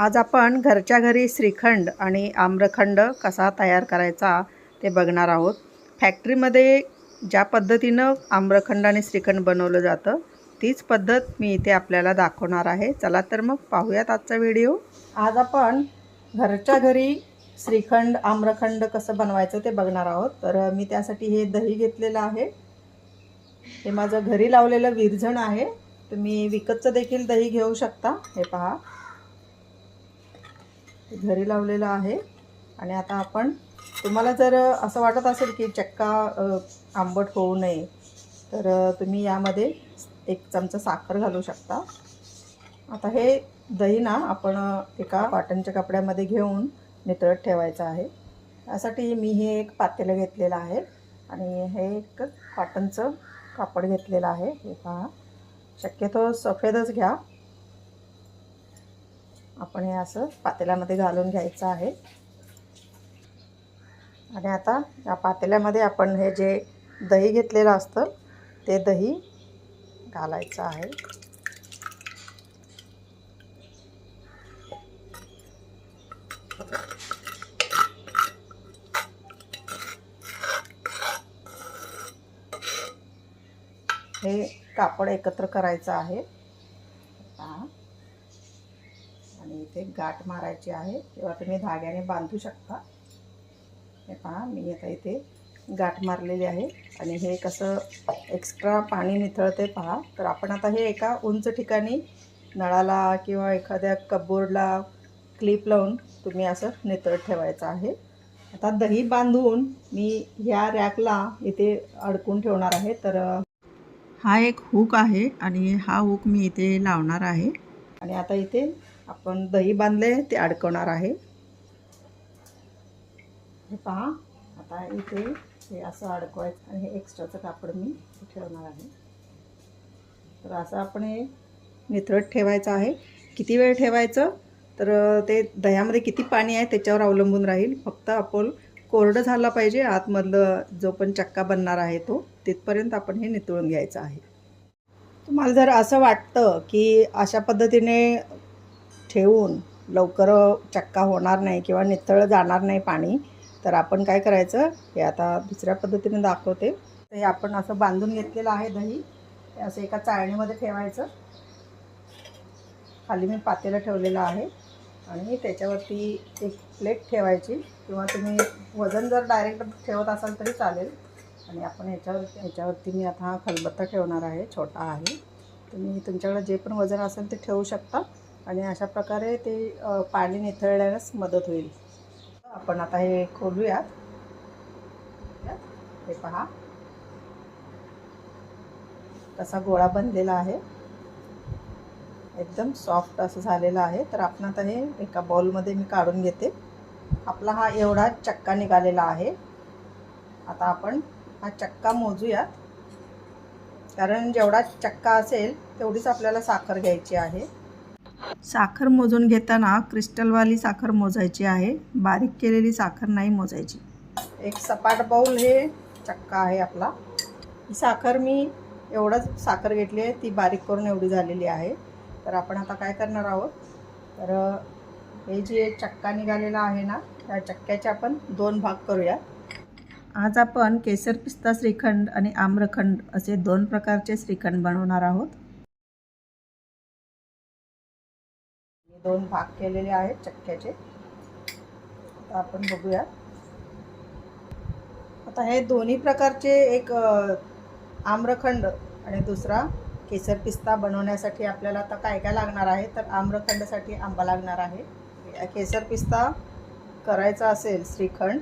आज आपण घरच्या घरी श्रीखंड आणि आम्रखंड कसा तयार करायचा ते बघणार आहोत. फॅक्टरीमध्ये ज्या पद्धतीनं आम्रखंड आणि श्रीखंड बनवलं जातं तीच पद्धत मी इथे आपल्याला दाखवणार आहे. चला तर मग पाहूयात आजचा व्हिडिओ. आज आपण घरच्या घरी श्रीखंड आम्रखंड कसं बनवायचं ते बघणार आहोत. तर मी त्यासाठी हे दही घेतलेलं आहे. हे माझं घरी लावलेलं विरझण आहे. तुम्ही विकतचं देखील दही घेऊ शकता. हे पहा. घरी लावलेलं आहे. आणि आता आपण तुम्हाला जर असं वाटत असेल की चक्का आंबट होऊ नये तर तुम्ही यामध्ये एक चमचा साखर घालू शकता. आता हे दही ना आपण एका कॉटनच्या कपड्यामध्ये घेऊन नितळत ठेवायचं आहे. त्यासाठी मी हे एक पातेलं घेतलेलं आहे. आणि हे एक कॉटनचं कापड घेतलेलं आहे. हे पहा. शक्यतो सफेदच घ्या. आपण हे असं पातेल्यामध्ये घालून घ्यायचं आहे. आणि आता या पातेल्यामध्ये आपण हे जे दही घेतलेलं असतं ते दही घालायचं आहे. हे कापड एकत्र करायचं आहे. हां इथे गाठ मारायची आहे. किंवा तुम्ही धाग्याने बांधू शकता. हे पहा मी आता इथे गाठ मारलेली आहे. आणि हे कसं एक्स्ट्रा पाणी निथळते पहा. तर आपण आता हे एका उंच ठिकाणी नळाला किंवा एखाद्या कपबोर्डला क्लिप लावून तुम्ही असं नितळत ठेवायचं आहे. आता दही बांधून मी ह्या रॅकला इथे अडकून ठेवणार आहे. तर हा एक हुक आहे आणि हा हुक मी इथे लावणार आहे. आणि आता इथे आपण दही बांधले ते अडकवणार आहे. हे पहा आता इथे हे असं अडकवायचं आणि हे एक्स्ट्राचं कापड मी ठेवणार आहे. तर असं आपण हे निथळत ठेवायचं आहे. किती वेळ ठेवायचं? तर ते दह्यामध्ये किती पाणी आहे त्याच्यावर अवलंबून राहील. फक्त आपण कोरडं झालं पाहिजे आतमधलं जो पण चक्का बनणार आहे तो तिथपर्यंत आपण हे नितळून घ्यायचं आहे. तुम्हाला जर असं वाटतं की अशा पद्धतीने ठेवून लवकर चक्का होणार नाही किंवा नितळ जाणार नाही पाणी तर आपण काय करायचं हे आता दुसऱ्या पद्धतीने दाखवते. तर हे आपण असं बांधून घेतलेलं आहे दही. असं एका चाळणीमध्ये ठेवायचं. खाली मी पातेलं ठेवलेलं आहे आणि त्याच्यावरती एक प्लेट ठेवायची किंवा तुम्ही वजन जर डायरेक्ट ठेवत असाल तरी चालेल. आणि आपण ह्याच्यावर ह्याच्यावरती मी आता हा खलबत्ता ठेवणार आहे छोटा आहे. तुम्ही तुमच्याकडे जे पण वजन असेल ते ठेवू शकता. आणि अशा प्रकारे ते पाणी निथळण्यास मदत होईल. आपण आता हे खोलूयात. हे पहा. कसा गोळा बनलेला आहे. एकदम सॉफ्ट असं झालेलं आहे. तर आपण आता हे एका बॉलमध्ये मी काढून घेते. आपला हा एवढा चक्का निघालेला आहे. आता आपण हा चक्का मोजूयात. कारण जेवढा चक्का असेल तेवढीच आपल्याला साखर घ्यायची आहे. साखर मोजून घेताना क्रिस्टलवाली साखर मोजायची आहे. बारीक केलेली साखर नाही मोजायची. एक सपाट बाऊल हे चक्का आहे आपला. ही साखर मी एवढंच साखर घेतली आहे ती बारीक करून एवढी झालेली आहे. तर आपण आता काय करणार आहोत? तर हे जे चक्का निघालेला आहे ना त्या चक्क्याचे आपण दोन भाग करूया. आज आपण केसर पिस्ता श्रीखंड आणि आम्रखंड असे दोन प्रकारचे श्रीखंड बनवणार आहोत. दोन भाग केलेले आहेत चक्क्याचे. आता आपण बघूया. आता हे दोन्ही प्रकारचे एक आम्रखंड आणि दुसरा केसर पिस्ता बनवण्यासाठी आपल्याला आता काय काय लागणार आहे? तर आम्रखंडसाठी आंबा लागणार आहे. केसर पिस्ता करायचा असेल श्रीखंड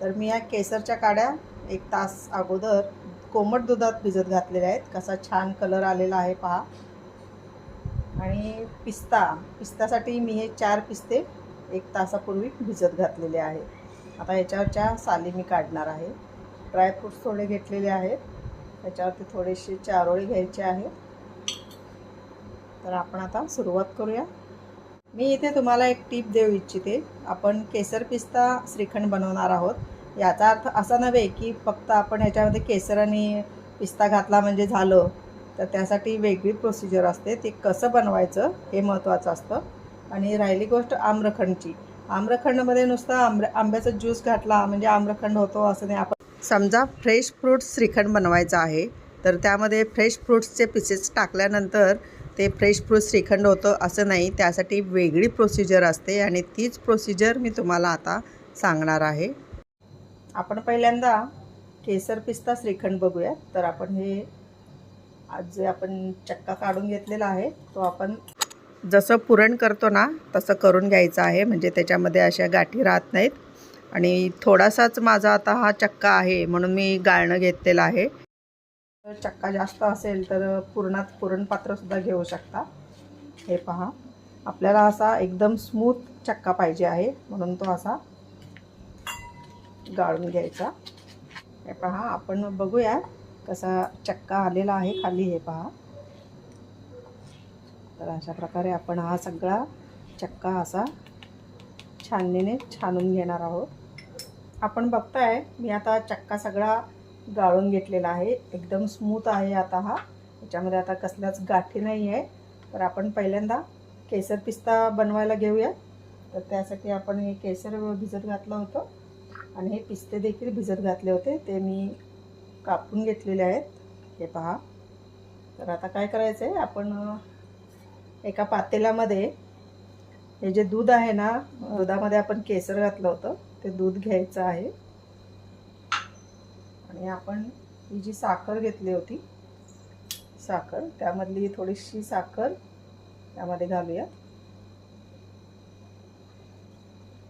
तर मी या केसरच्या काड्या एक तास अगोदर कोमट दुधात भिजत घातलेल्या आहेत. कसा छान कलर आलेला आहे पहा. आणि पिस्ता पिस्त्यासाठी मी हे चार पिस्ते एक तासापूर्वी भिजत घातलेले आहे आता याच्यावरच्या साली मी काढणार आहे. ड्रायफ्रूट्स थोडे घेतलेले आहेत. त्याच्यावरती थोडेसे चारोळी घ्यायचे आहेत. तर आपण आता सुरुवात करूया. मी इथे तुम्हाला एक टीप देऊ इच्छिते. आपण केसर पिस्ता श्रीखंड बनवणार आहोत. याचा अर्थ असा नव्हे की फक्त आपण याच्यामध्ये केसर आणि पिस्ता घातला म्हणजे झालं. तर त्यासाठी वेगळी प्रोसिजर असते. ते कसं बनवायचं हे महत्त्वाचं असतं. आणि राहिली गोष्ट आम्रखंडची. आम्रखंडमध्ये नुसतं आंब्या आंब्याचा ज्यूस घातला म्हणजे आम्रखंड होतो असं नाही. आपण समजा फ्रेश फ्रूट श्रीखंड बनवायचा आहे तर त्यामध्ये फ्रेश फ्रूट्सचे पीसेस टाकल्यानंतर ते फ्रेश फ्रूट श्रीखंड होतं असं नाही. त्यासाठी वेगळी प्रोसिजर असते आणि तीच प्रोसिजर मी तुम्हाला आता सांगणार आहे. आपण पहिल्यांदा केसर पिस्ता श्रीखंड बघूया. तर आपण हे आज जे आपण चक्का काढून घेतलेला आहे तो आपण जसं पुरण करतो ना तसं करून घ्यायचं आहे. म्हणजे त्याच्यामध्ये अशा गाठी राहत नाहीत. आणि थोडासाच माझा आता हा चक्का आहे म्हणून मी गाळणं घेतलेलं आहे. चक्का जास्त असेल तर पुरणात पुरणपात्रसुद्धा घेऊ शकता. हे पहा. आपल्याला असा एकदम स्मूथ चक्का पाहिजे आहे म्हणून तो असा गाळून घ्यायचा. हे पहा आपण बघूया. कसा चक्का आलेला आहे खाली हे पहा. तर अशा प्रकारे आपण हा सगळा चक्का असा छाननीने छानून घेणार आहोत. आपण बघताय मी आता चक्का सगळा गाळून घेतलेला आहे. एकदम स्मूथ आहे आता हा. याच्यामध्ये आता कसल्याच गाठी नाही आहे. तर आपण पहिल्यांदा केसर पिस्ता बनवायला घेऊया. तर त्यासाठी आपण हे केसर भिजत घातलं होतं. आणि हे पिस्ते देखील भिजत घातले होते. ते मी कापून घेतलेले आहेत. हे पहा. तर आता काय करायचं आहे आपण एका पातेल्यामध्ये हे जे दूध आहे ना दुधामध्ये आपण केसर घातलं होतं. ते दूध घ्यायचं आहे. आणि आपण ही जी साखर घेतली होती साखर त्यामधली थोडीशी साखर यामध्ये घालूया.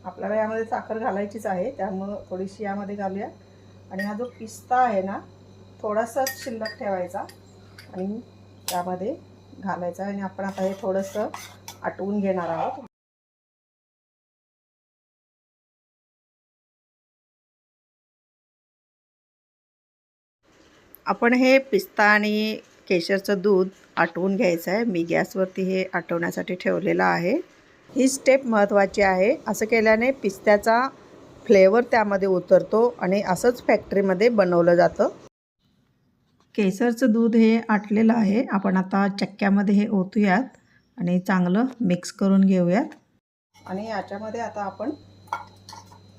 आपल्याला यामध्ये साखर घालायचीच आहे त्यामुळं थोडीशी यामध्ये घालूया. आणि हा जो पिस्ता आहे ना थोडासाच शिल्लक ठेवायचा आणि त्यामध्ये घालायचा आणि आपण आता हे थोडंसं आटवून घेणार आहोत. आपण हे पिस्ता आणि केशरचं दूध आटवून घ्यायचं आहे. मी गॅसवरती हे आटवण्यासाठी ठेवलेलं आहे. ही स्टेप महत्त्वाची आहे. असं केल्याने पिस्त्याचा फ्लेवर त्यामध्ये उतरतो आणि असंच फॅक्टरीमध्ये बनवलं जातं. केसरचं दूध हे आटलेलं आहे. आपण आता चक्क्यामध्ये हे ओतूयात आणि चांगलं मिक्स करून घेऊयात. आणि याच्यामध्ये आता आपण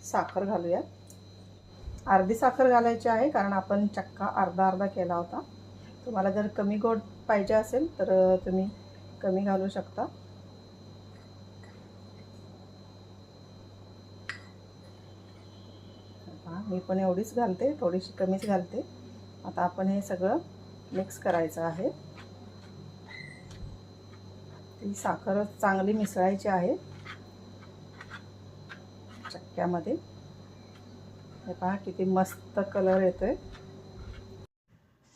साखर घालूयात. अर्धी साखर घालायची आहे कारण आपण चक्का अर्धा अर्धा केला होता. तुम्हाला जर कमी गोड पाहिजे असेल तर तुम्ही कमी घालू शकता हां मी पण एवढीच घालते थोडीशी कमीच घालते. आता आपण हे सगळं मिक्स करायचं आहे. ती साखर चांगली मिसळायची आहे. चक्क्यामध्ये. हे पहा किती मस्त कलर येतो आहे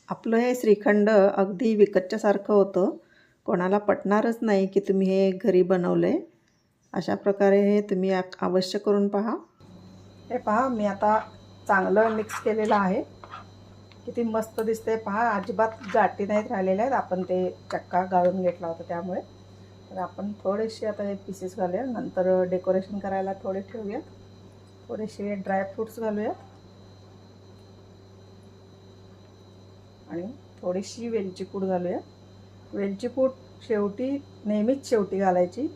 आपलं हे श्रीखंड अगदी विकतच्यासारखं होतं. कोणाला पटणारच नाही की तुम्ही हे घरी बनवलं आहे अशा प्रकारे हे तुम्ही अवश्य करून पहा. हे पहा मी आता चांगलं मिक्स केलेलं आहे. किती मस्त दिसते पहा. अजिबात गाठी नाहीत राहिलेल्या आहेत. आपण ते चक्का गाळून घेतला होता त्यामुळे. तर आपण थोडेसे आता हे पीसेस घालूया नंतर डेकोरेशन करायला थोडे ठेवूयात. थोडेसे ड्रायफ्रूट्स घालूयात. आणि थोडीशी वेलची पूड घालूया वेलची पूड शेवटी नेहमीच शेवटी घालायची.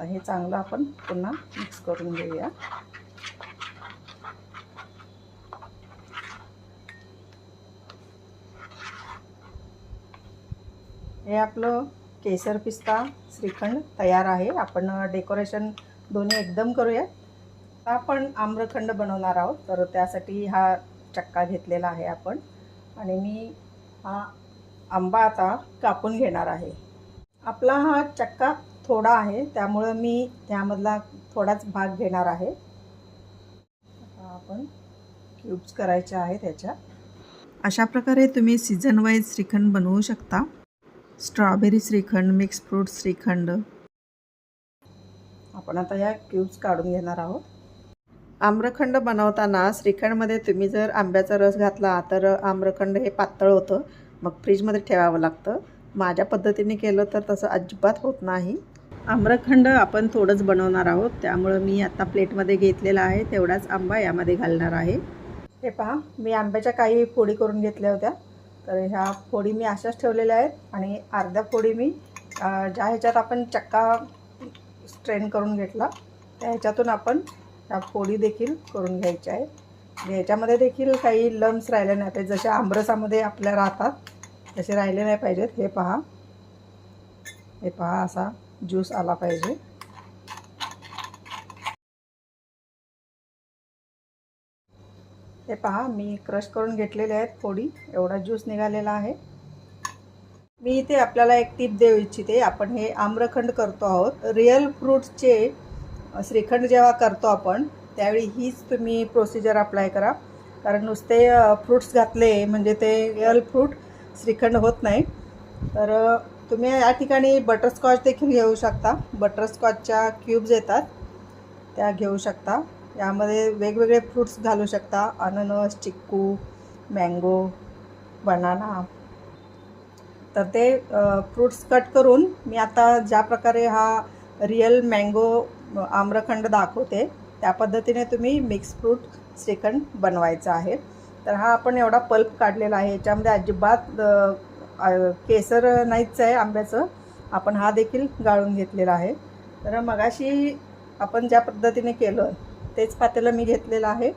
आता हे चांगलं आपण पुन्हा मिक्स करून घेऊया. हे आपलं केसर पिस्ता श्रीखंड तयार आहे. आपण डेकोरेशन दोन्ही एकदम करूया आपण आम्रखंड बनवणार आहोत तर त्यासाठी हा चक्का घेतलेला आहे आपण. आणि मी हा आंबा आता कापून घेणार आहे. आपला हा चक्का थोडा आहे त्यामुळं मी त्यामधला थोडाच भाग घेणार आहे. आपण क्यूब्स करायचे आहे त्याच्या. अशा प्रकारे तुम्ही सीझन वाईज श्रीखंड बनवू शकता. Strawberry shrikhand mix fruit shrikhand. आपण आता या क्यूब्स काढून घेणार आहोत. आम्रखंड बनवताना श्रीखंडमध्ये तुम्ही जर आंब्याचा रस घातला तर आम्रखंड हे पातळ होतं. मग फ्रीजमध्ये ठेवावं लागतं. माझ्या पद्धतीने केलं तर तसं अजिबात होत नाही. आम्रखंड आपण थोडंच बनवणार आहोत. त्यामुळं मी आता प्लेटमध्ये घेतलेला आहे. तेवढाच आंबा यामध्ये घालणार आहे. हे पहा मी आंब्याच्या काही फोडी करून घेतल्या होत्या. तर ह्या फोडी मी अशाच ठेवलेल्या आहेत आणि अर्ध्या फोडी मी ज्या ह्याच्यात आपण चक्का स्ट्रेन करून घेतला त्या ह्याच्यातून आपण ह्या फोडी देखील करून घ्यायच्या आहेत. म्हणजे ह्याच्यामध्ये देखील काही लम्स राहिले नाही पाहिजे जसे आमरसामध्ये आपल्या राहतात तसे राहिले नाही पाहिजेत. हे पहा. हे पहा असा ज्यूस आला पाहिजे. हे पहा मी क्रश करून घेतलेले आहेत फोडी. एवढा ज्यूस निघालेला आहे. मी इथे आपल्याला एक टिप देऊ इच्छिते. आपण हे आम्रखंड करतो आहोत. रिअल फ्रूटचे श्रीखंड जेव्हा करतो आपण त्यावेळी हीच तुम्ही प्रोसिजर अप्लाय करा. कारण नुसते फ्रूट्स घातले म्हणजे ते रिअल फ्रूट श्रीखंड होत नाही. तर तुम्ही या ठिकाणी बटरस्कॉच देखील घेऊ शकता. बटरस्कॉचच्या क्यूब्स येतात. त्या घेऊ शकता. यामध्ये वेगवेगळे फ्रूट्स घालू शकता. अननस चिक्कू मँगो बनाना तर ते फ्रूट्स कट करून मी आता ज्या प्रकारे हा रिअल मँगो आम्रखंड दाखवते त्या पद्धतीने तुम्ही मिक्स फ्रूट श्रीखंड बनवायचा आहे. तर हा आपण एवढा पल्प काढलेला आहे. याच्यामध्ये अजिबात केसर नाहीच आहे आंब्याचं. आपण हा देखील गाळून घेतलेला आहे. तर मगाशी आपण ज्या पद्धतीने केलं तेच पातेलं मी घेतलेलं आहे.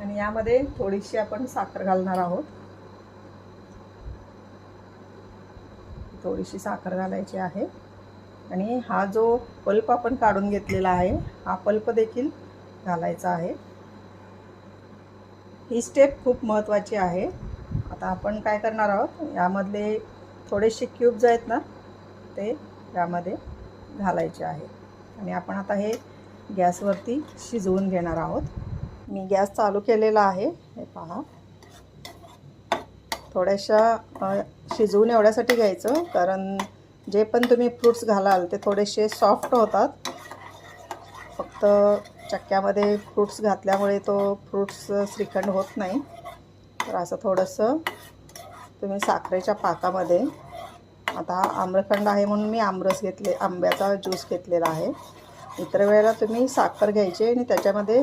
आणि यामध्ये थोडीशी आपण साखर घालणार आहोत. थोडीशी साखर घालायची आहे. आणि हा जो पल्प आपण काढून घेतलेला आहे हा पल्प देखील घालायचा आहे. ही स्टेप खूप महत्त्वाची आहे. आता आपण काय करणार आहोत? यामधले थोडेसे क्यूब्स आहेत ना ते यामध्ये घालायचे आहे आणि आपण आता हे गॅसवरती शिजवून घेणार आहोत. मी गॅस चालू केलेला आहे. हे पहा. थोड्याशा शिजवून एवढ्यासाठी घ्यायचं कारण जे पण तुम्ही फ्रूट्स घालाल ते थोडेसे सॉफ्ट होतात. फक्त चक्क्यामध्ये फ्रूट्स घातल्यामुळे तो फ्रूट्स श्रीखंड होत नाही. तर असं थोडंसं तुम्ही साखरेच्या पाकामध्ये आता हा आम्रखंड आहे म्हणून मी आमरस घेतले आंब्याचा ज्यूस घेतलेला आहे. इतर वेळेला तुम्ही साखर घ्यायची आणि त्याच्यामध्ये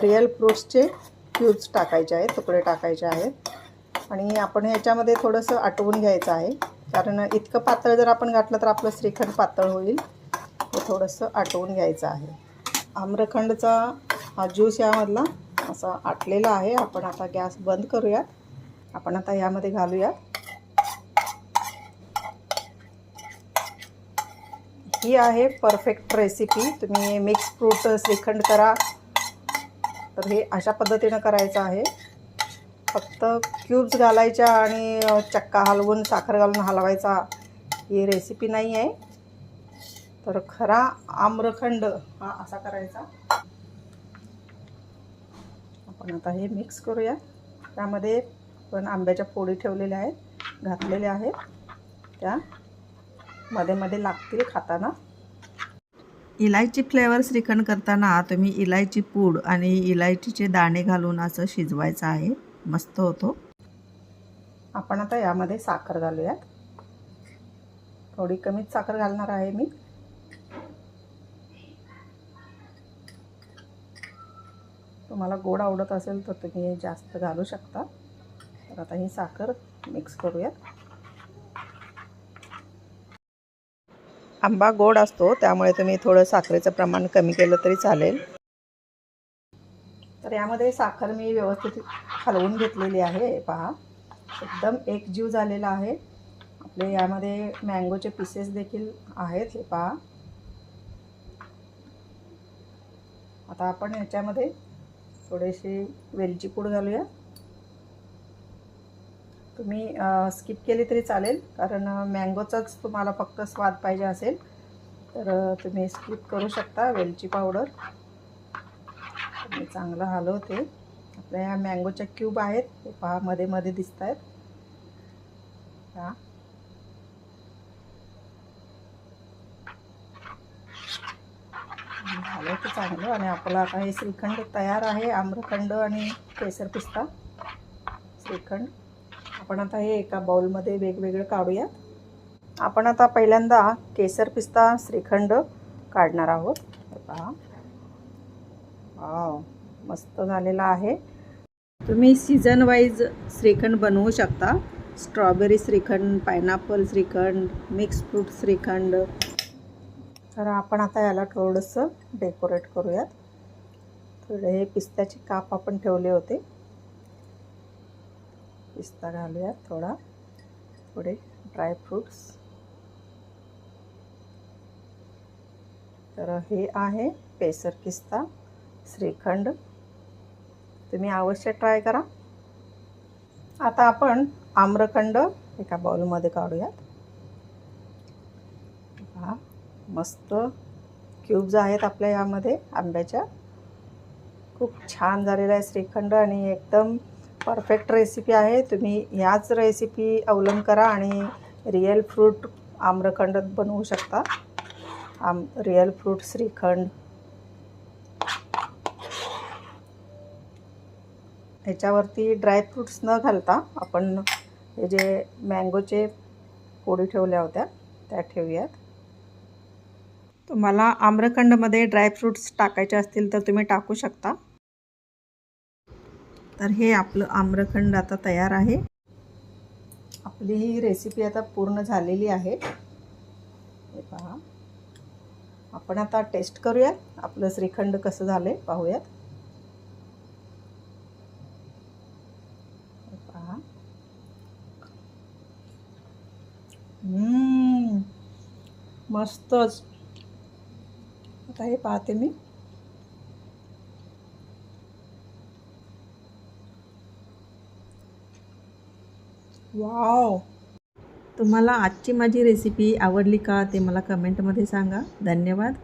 रिअल फ्रूट्सचे क्यूब्स टाकायचे आहेत तुकडे टाकायचे आहेत. आणि आपण ह्याच्यामध्ये थोडंसं आटवून घ्यायचं आहे. कारण इतकं पातळ जर आपण घातलं तर आपलं श्रीखंड पातळ होईल. हे थोडंसं आटवून घ्यायचं आहे. आम्रखंडचा हा ज्यूस यामधला असं आटलेलं आहे. आपण आता गॅस बंद करूयात. आपण आता यामध्ये घालूयात. ही आहे परफेक्ट रेसिपी तुम्ही मिक्स फ्रूट श्रीखंड करा. तर हे अशा पद्धतीनं करायचं आहे. फक्त क्यूब्स घालायच्या आणि चक्का हलवून साखर घालून हलवायचा ही रेसिपी नाही आहे तर खरा आम्रखंड हा असा करायचा. आपण आता हे मिक्स करूया. त्यामध्ये पण आंब्याच्या फोडी ठेवलेल्या आहेत घातलेल्या आहेत. त्या मध्ये मध्ये लागतील खाताना. इलायची फ्लेवर श्रीखंड करताना तुम्ही इलायची पूड आणि इलायचीचे दाणे घालून असं शिजवायचं आहे. मस्त होतो. आपण आता यामध्ये साखर घालूयात. थोडी कमीच साखर घालणार आहे मी. तुम्हाला गोड आवडत असेल तर तुम्ही जास्त घालू शकता. तर आता ही साखर मिक्स करूयात. आंबा गोड असतो त्यामुळे तुम्ही थोडं साखरेचं प्रमाण कमी केलं तरी चालेल. तर यामध्ये साखर मी व्यवस्थित हलवून घेतलेली आहे पहा. एकदम एक जीव झालेला आहे. आपले यामध्ये मँगोचे पीसेस देखील आहेत हे पहा. आता आपण याच्यामध्ये थोडेसे वेलची पूड घालूया. तुम्ही स्किप केली तरी चालेल कारण मँगोचाच तुम्हाला फक्त स्वाद पाहिजे असेल तर तुम्ही स्किप करू शकता वेलची पावडर मी चांगलं हलवते. आपल्या ह्या मँगोच्या क्यूब आहेत ते पहा मध्ये मध्ये दिसत आहेत हा झालं तर चांगलं आणि आपलं आता हे श्रीखंड तयार आहे आम्रखंड आणि केसर पिस्ता. श्रीखंड. आपण आता हे एका बाउलमध्ये वेगवेगळं काढूयात. आपण आता पहिल्यांदा केसर पिस्ता श्रीखंड काढणार आहोत. पहा. वाव मस्त झालेला आहे. तुम्ही सीझन वाईज श्रीखंड बनवू शकता. Strawberry shrikhand pineapple shrikhand mix fruit shrikhand तर आपण आता याला थोडंसं डेकोरेट करूयात. थोडे हे पिस्त्याचे काप आपण ठेवले होते. पिस्ता घालूयात थोडा. थोडे ड्रायफ्रूट्स तर हे आहे पेसर किस्ता श्रीखंड. तुम्ही अवश्य ट्राय करा. आता आपण आम्रखंड एका बाउलमध्ये काढूयात पहा मस्त क्यूब्ज आहेत आपल्या यामध्ये आंब्याच्या. खूप छान झालेला आहे श्रीखंड आणि एकदम परफेक्ट रेसिपी आहे. तुम्ही ह्याच रेसिपी अवलंब करा आणि रिअल फ्रूट आम्रखंड बनवू शकता. आम रिअल फ्रूट श्रीखंड. ह्याच्यावरती ड्रायफ्रूट्स न घालता आपण हे जे मँगोचे पोळी ठेवल्या होत्या त्या ठेवूयात. तुम्हाला आम्रखंडमध्ये ड्रायफ्रूट्स टाकायचे असतील तर तुम्ही टाकू शकता. तर हे आपलं आम्रखंड आता तयार आहे. आपली ही रेसिपी आता पूर्ण झालेली आहे. हे पहा. आपण आता टेस्ट करूयात. आपलं श्रीखंड कसं झालं पाहूयात. पहा. मस्तच. आता पाहते मी. वाव तुम्हाला आजची माझी रेसिपी आवडली का ते मला कमेंटमध्ये सांगा. धन्यवाद.